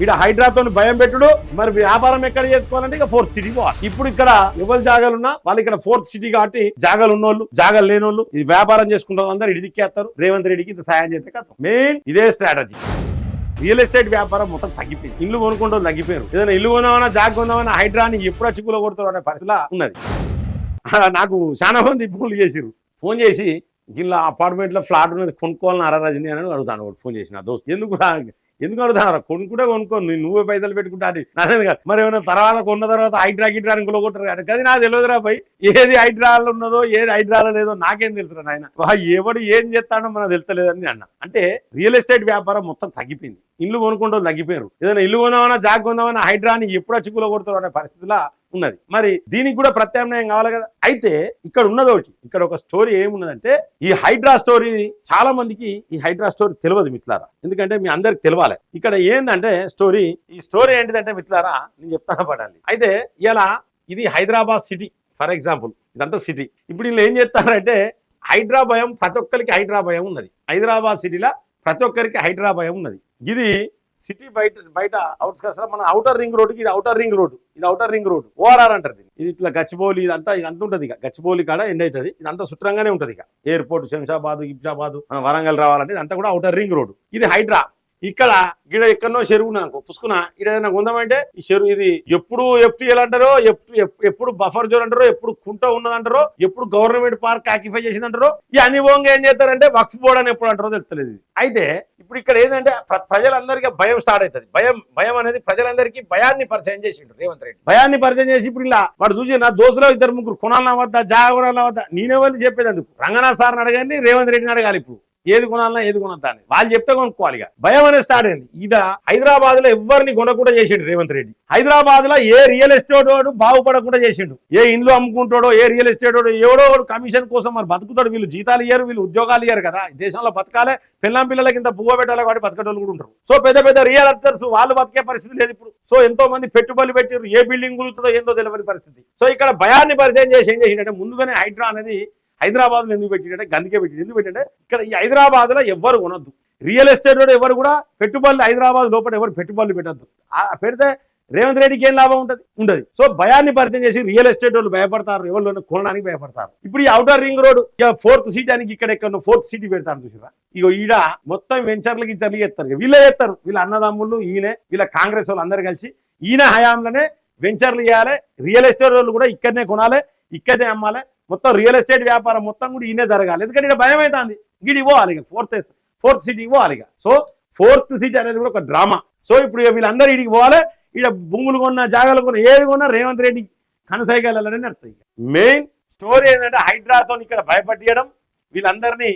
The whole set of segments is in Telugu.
ఇక్కడ హైడ్రాతో భయం పెట్టుడు. మరి వ్యాపారం ఎక్కడ చేసుకోవాలంటే ఇక ఫోర్త్ సిటీ పోవాలి. ఇప్పుడు ఇక్కడ ఎవరు జాగాలు ఉన్నా వాళ్ళు ఇక్కడ ఫోర్త్ సిటీ కాబట్టి జాగాలు ఉన్నోళ్ళు జాగాలు లేనోళ్ళు ఇది వ్యాపారం చేసుకుంటారు అందరు ఇడిదిక్కేస్తారు రేవంత్ రెడ్డికి ఇంత సాయం చేస్తే కదా మెయిన్ ఇదే స్ట్రాటజీ. రియల్ ఎస్టేట్ వ్యాపారం మొత్తం తగ్గిపోయింది. ఇల్లు కొనుక్కుంటూ తగ్గిపోయారు. ఏదైనా ఇల్లు కొన్నామన్నా జాగ్ కొందామన్నా హైడ్రాని ఎప్పుడు చిక్కులో కొడతారు అనే పరిస్థితిలో ఉన్నది. ఆ, నాకు చాలా మంది ఫోన్లు చేసిరు ఫోన్ చేసి ఇలా అపార్ట్మెంట్లో ఫ్లాట్ ఉన్నది కొనుక్కోవాలని అర రజనీ అని అడుగుతాను. వాడు ఫోన్ చేసి నా దోస్తు. ఎందుకు ఎందుకు అడుగుతాను కొనుక్కుంటే కొనుక్కో. నువ్వే పైసలు పెట్టుకుంటా అది కాదు? మరి ఏమైనా తర్వాత కొన్న తర్వాత హైడ్రా గిడ్రా అని కొనుక్కుంటారు కదా. అది నాకు తెలియదురా పోయి. ఏది హైడ్రాల్ ఉన్నదో ఏది హైడ్రాలో లేదో నాకేం తెలుసురా నాయన. ఎవడు ఏం చేస్తాడో మనకు తెలుస్తలేదని అన్న. అంటే రియల్ ఎస్టేట్ వ్యాపారం మొత్తం తగ్గిపోయింది. ఇల్లు కొనుక్కుంటూ తగ్గిపోయారు ఏదైనా ఇల్లు కొందామన్నా జాగ్ కొందామన్నా హైడ్రాని ఎప్పుడు చిక్కులో కొడతారు అనే పరిస్థితిలో ఉన్నది. మరి దీనికి కూడా ప్రత్యామ్నాయం కావాలి కదా? అయితే ఇక్కడ ఉన్నది ఒకటి. ఇక్కడ ఒక స్టోరీ ఏమున్నదంటే ఈ హైడ్రా స్టోరీ చాలా మందికి ఈ హైడ్రా స్టోరీ తెలియదు మిట్లారా ఎందుకంటే మీ అందరికి తెలవాలి. ఇక్కడ ఏంటంటే స్టోరీ ఈ స్టోరీ ఏంటిదంటే మిట్లారా నేను చెప్తాను పడాలి అయితే ఇలా ఇది హైదరాబాద్ సిటీ ఫర్ ఎగ్జాంపుల్ ఇదంతా సిటీ. ఇప్పుడు వీళ్ళు ఏం చేస్తారంటే హైడ్రా భయం ప్రతి ఒక్కరికి హైడ్రా భయం ఉన్నది. హైదరాబాద్ సిటీలో ప్రతి ఒక్కరికి హైడ్రా భయం ఉన్నది. ఇది సిటీ బయట బయట అవుట్స్కట్స్ మన అవుటర్ రింగ్ రోడ్కి ఇది అవుటర్ రింగ్ రోడ్డు ఇది అవుటర్ రింగ్ రోడ్ ఓఆర్ఆర్ అంటారు దీన్ని. ఇది ఇట్లా గచ్చిబౌలి ఇదంతా ఇదంతా ఉంటుంది ఇక. గచ్చిబౌలి కాడ ఎండ్ అవుతుంది. ఇదంతా సుట్రంగానే ఉంటుంది ఇక. ఎయిర్పోర్ట్ శంషాబాద్ ఇబ్జాబాద్ మన వరంగల్ రావాలంటే ఇదంతా కూడా అవుటర్ రింగ్ రోడ్డు ఇది హైడ్రా. ఇక్కడ గిడ ఎక్కడనో చెరువు నాకు పుసుకున ఇక్కడ ఏదైనా ఉందామంటే ఈ చెరువు ఇది ఎప్పుడు ఎఫ్టీఎల్ అంటారో ఎప్పుడు ఎప్పుడు బఫర్ జోన్ అంటారో ఎప్పుడు కుంట ఉన్నదంటారో ఎప్పుడు గవర్నమెంట్ పార్క్ ఆక్యుపై చేసిందంటారో ఈ అనిభవంగా ఏం చేస్తారంటే వక్ఫ్ బోర్డ్ అని ఎప్పుడు అంటారో తెలుస్తలేదు అయితే ఇప్పుడు ఇక్కడ ఏంటంటే ప్ర- ప్రజలందరికీ భయం స్టార్ట్ అవుతుంది. భయం భయం అనేది ప్రజలందరికీ భయాన్ని పరిచయం చేసిండు రేవంత్ రెడ్డి. భయాన్ని పరిచయం చేసి ఇప్పుడు ఇలా వాడు చూసి నా దోస్తులో ఇద్దరు ముగ్గురు కొనాలన్నా వద్దా జాగరాలన్నా వద్దా వాళ్ళు చెప్పేది అందుకు. రంగనాథ్ సార్ని అడగండి రేవంత్ రెడ్డిని అడగాలి ఇప్పుడు. ఏది కొనాలన్నా ఏది కొనొద్దా వాళ్ళు చెప్తే కొనుక్కోవాలి ఇక. భయం అనేది స్టార్ట్ అయింది. ఇది హైదరాబాద్లో ఎవరిని కొనకుండా చేసిండు రేవంత్ రెడ్డి. హైదరాబాద్లో ఏ రియల్ ఎస్టేట్ వాడు బాగుపడకుండా చేసిండు. ఏ ఇండ్లు అమ్ముకుంటాడో ఏ రియల్ ఎస్టేట్ వాడు ఎవడో వాడు కమిషన్ కోసం మరి బతుకుతాడు. వీళ్ళు జీతాలు ఇయ్యారు వీళ్ళు ఉద్యోగాలు ఇయ్యారు కదా. దేశంలో బతకాలే. పిల్లం పిల్లల కింద పువ్వ పెట్టాలి కాబట్టి బతకటోళ్ళు కూడా ఉంటారు. సో పెద్ద పెద్ద రియల్ అర్థర్స్ వాళ్ళు బతికే పరిస్థితి లేదు ఇప్పుడు. సో ఎంతో మంది పెట్టుబడులు పెట్టారు ఏ బిల్డింగ్ గురుతుందో ఏందో తెలియని పరిస్థితి. సో ఇక్కడ భయాన్ని పరిచయం చేసి ఏం చేసిండే ముందుగానే హైడ్రా అనేది హైదరాబాద్లో ఎందుకు పెట్టిండే గందికే పెట్టిండు. ఎందుకు పెట్టిండే ఇక్కడ ఈ హైదరాబాద్లో ఎవ్వరు కొనొద్దు. రియల్ ఎస్టేట్ ఎవరు కూడా పెట్టుబడులు హైదరాబాద్ లోపల ఎవరు పెట్టుబడులు పెట్టద్దు. పెడితే రేవంత్ రెడ్డికి ఏం లాభం ఉంటుంది? ఉండదు. సో భయాన్ని పరిచయం చేసి రియల్ ఎస్టేట్ వాళ్ళు భయపడతారు ఎవరు కొనడానికి భయపడతారు. ఇప్పుడు ఈ అవుటర్ రింగ్ రోడ్ ఇక ఫోర్త్ సిటీ అని ఇక్కడ ఎక్కడ ఫోర్త్ సిటీ పెడతారు చూసారా ఇక ఈడ మొత్తం వెంచర్లకి ఇచ్చర్లకి ఎత్తారు వీళ్ళే ఎత్తారు వీళ్ళ అన్నదమ్ములు ఈయనే వీళ్ళ కాంగ్రెస్ వాళ్ళు అందరు కలిసి ఈయన హయాంలోనే వెంచర్లు చేయాలి. రియల్ ఎస్టేట్ వాళ్ళు కూడా ఇక్కడనే కొనాలి. ఇక్కడే అమ్మాలి. మొత్తం రియల్ ఎస్టేట్ వ్యాపారం మొత్తం కూడా ఈయనే జరగాలి. ఎందుకంటే ఇక్కడ భయం అవుతుంది గిడి పోవాలి ఇక. ఫోర్త్ ఫోర్త్ సిటీకి పోవాలి ఇక. సో ఫోర్త్ సిటీ అనేది కూడా ఒక డ్రామా సో ఇప్పుడు వీళ్ళందరూ ఇడికి పోవాలి. ఇక్కడ భూములు కొన్న జాగాలు కొన్న ఏది కొన్నా రేవంత్ రెడ్డి కనసాగలని అర్థం మెయిన్ స్టోరీ ఏంటంటే హైడ్రాతో ఇక్కడ భయపట్టియడం. వీళ్ళందరినీ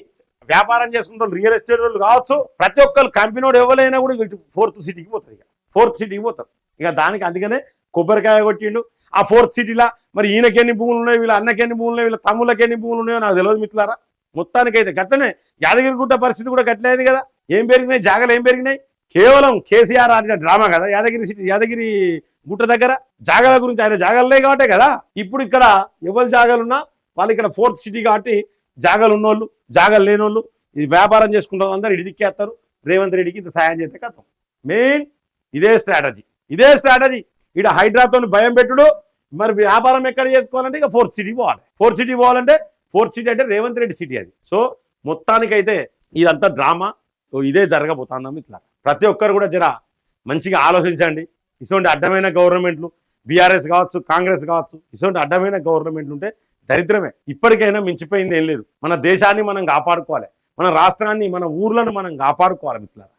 వ్యాపారం చేసుకుంటారు రియల్ ఎస్టేట్ వాళ్ళు కావచ్చు ప్రతి ఒక్కరు కంపెనీ ఎవరైనా కూడా ఫోర్త్ సిటీకి పోతారు ఇక. ఫోర్త్ సిటీకి పోతారు. ఇక దానికి అందుకనే కొబ్బరికాయ కొట్టిండు. ఆ ఫోర్త్ సిటీలా? మరి ఈయనకి ఎన్ని భూములు ఉన్నాయి? వీళ్ళ అన్నకి ఎన్ని భూములు ఉన్నాయి? వీళ్ళ తమ్ములకి ఎన్ని భూములు ఉన్నాయో నాకు తెలియదు మిత్రులారా. మొత్తానికైతే గట్టనే యాదగిరిగుట్ట పరిస్థితి కూడా గట్లేదు కదా. ఏం పెరిగినాయి? జాగలు ఏం పెరిగినాయి? కేవలం కేసీఆర్ ఆడిన డ్రామా కదా? యాదగిరి సిటీ యాదగిరి గుట్ట దగ్గర జాగాల గురించి ఆయన జాగాలే కాబట్టే కదా. ఇప్పుడు ఇక్కడ ఎవరు జాగాలున్నా వాళ్ళు ఇక్కడ ఫోర్త్ సిటీ కాబట్టి జాగాలు ఉన్నోళ్ళు జాగాలు లేనోళ్ళు ఇది వ్యాపారం చేసుకుంటారు అందరూ ఇడిదిక్కేస్తారు రేవంత్ రెడ్డికి ఇంత సాయం చేస్తే కథం మెయిన్ ఇదే స్ట్రాటజీ. ఇదే స్ట్రాటజీ. ఇక్కడ హైడ్రాతో భయం పెట్టుడు. మరి వ్యాపారం ఎక్కడ చేసుకోవాలంటే ఇక ఫోర్త్ సిటీ పోవాలి. ఫోర్త్ సిటీ పోవాలంటే ఫోర్త్ సిటీ అంటే రేవంత్ రెడ్డి సిటీ అది. సో మొత్తానికైతే ఇదంతా డ్రామా. సో ఇదే జరగబోతున్నాం ఇట్లా. ప్రతి ఒక్కరు కూడా జర మంచిగా ఆలోచించండి. ఇటువంటి అడ్డమైన గవర్నమెంట్లు బీఆర్ఎస్ కావచ్చు కాంగ్రెస్ కావచ్చు ఇటువంటి అడ్డమైన గవర్నమెంట్లు ఉంటే దరిద్రమే. ఇప్పటికైనా మించిపోయింది ఏం లేదు. మన దేశాన్ని మనం కాపాడుకోవాలి. మన రాష్ట్రాన్ని మన ఊర్లను మనం కాపాడుకోవాలి మిత్రులారా.